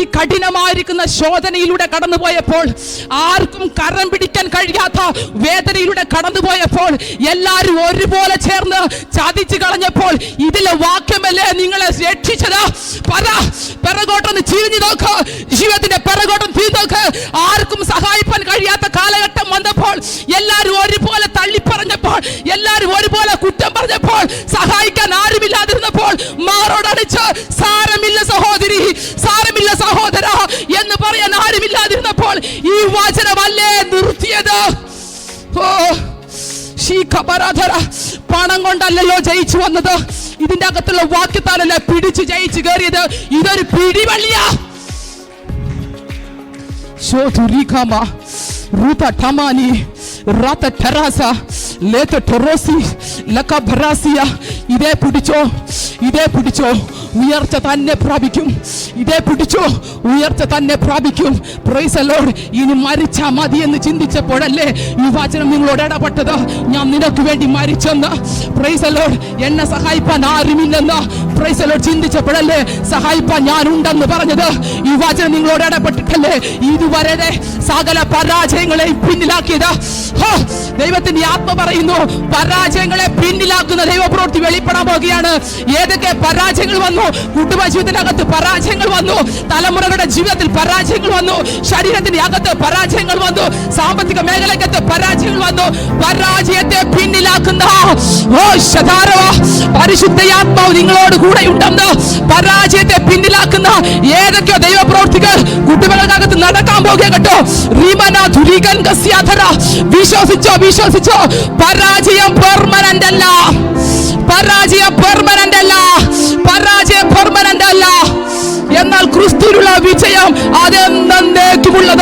അതികഠിനമായിരിക്കുന്ന ശോധനയിലൂടെ കടന്നുപോയപ്പോൾ ആർക്കും കരം പിടിക്കാൻ കഴിയാത്ത വേദനയിലൂടെ കടന്നുപോയപ്പോൾ എല്ലാവരും ഒരുപോലെ ചേർന്ന് ചതിച്ചു കളഞ്ഞപ്പോൾ ഇതിലെ വാക്യമല്ലേ നിങ്ങളെ രക്ഷിച്ചത്? പറ പിറകോട്ടൊന്ന് ചീഞ്ഞു നോക്ക്. ജീവിതത്തിന്റെ പിറകോട്ടം തിരിഞ്ഞു നോക്ക്. ആർക്കും സഹായിപ്പാൻ കഴിയാത്ത ഒരുപോലെ കുറ്റം പറഞ്ഞപ്പോൾ സഹായിക്കാൻ ആരുമില്ലാതിരുന്നപ്പോൾ മാറോടടിച്ച് സാരമില്ല സഹോദരി സാരമില്ല സഹോദര എന്ന് പറയാൻ ആരുമില്ലാതിരുന്നപ്പോൾ ഈ വചനമല്ലേ നിർത്തിയത്? പണം കൊണ്ടല്ലല്ലോ ജയിച്ചു വന്നത്. ഇതിന്റെ അകത്തുള്ള വാക്യത്താലല്ല പിടിച്ചു ജയിച്ചു കയറിയത്? ഇതൊരു പിടിവള്ളിയാ. ലേത്ത ടെറോസി ലക്ക ഭറാസിയ ഇതേ പിടിച്ചോ. ഇതേ പിടിച്ചോ. ഉയർച്ച തന്നെ പ്രാപിക്കും. ഇതേ പിടിച്ചോ. ഉയർച്ച തന്നെ പ്രാപിക്കും. പ്രൈസ് ഇനി മരിച്ചാ മതി എന്ന് ചിന്തിച്ചപ്പോഴല്ലേ ഈ വാചനം നിങ്ങളോട് ഇടപെട്ടത്. ഞാൻ നിനക്ക് വേണ്ടി മരിച്ചെന്ന്. പ്രൈസ് എന്നെ സഹായിപ്പാൻ ആരുമില്ലെന്ന്. പ്രൈസ് ചിന്തിച്ചപ്പോഴല്ലേ സഹായിപ്പാൻ ഞാൻ ഉണ്ടെന്ന് പറഞ്ഞത്. ഈ വാചനം നിങ്ങളോട് ഇടപെട്ടിട്ടല്ലേ ഇതുവരെ സകല പരാജയങ്ങളെയും പിന്നിലാക്കിയത്. ദൈവത്തിന്റെ ആത്മ പറയുന്നു പരാജയങ്ങളെ പിന്നിലാക്കുന്ന ദൈവപ്രവൃത്തി വെളിപ്പെടാൻ പോകുകയാണ് ഏതൊക്കെ പരാജയങ്ങൾ വന്നു? കുടുംബ ജീവിതത്തിനകത്ത് പരാജയങ്ങൾ വന്നു. തലമുറകളുടെ ജീവിതത്തിൽ പരാജയങ്ങൾ വന്നു. ശരീരത്തിന്റെ അകത്ത് പരാജയങ്ങൾ വന്നു. സാമ്പത്തിക മേഖലക്കകത്ത് പരാജയങ്ങൾ വന്നു. പരാജയത്തെ പിന്നിലാക്കുന്ന ഓ ശതാരവ പരിശുദ്ധയാത്മാവ് നിങ്ങളോട് കൂടെ ഉണ്ടെന്ന് പരാജയത്തെ പിന്നിലാക്കുന്ന ഏതൊക്കെയോ ദൈവപ്രവർത്തികൾ കുട്ടികളുടെ നടക്കാൻ പോകുക കേട്ടോ. ദുരികൻ വിശ്വസിച്ചോ വിശ്വസിച്ചോ. പരാജയം പെർമനന്റ് അല്ല. പരാജയം പെർമനന്റ് അല്ല. പരാജയം പെർമനന്റ് അല്ല. എന്നാൽ ക്രിസ്തുവിനുള്ള വിജയം അതെന്നേക്കുമുള്ള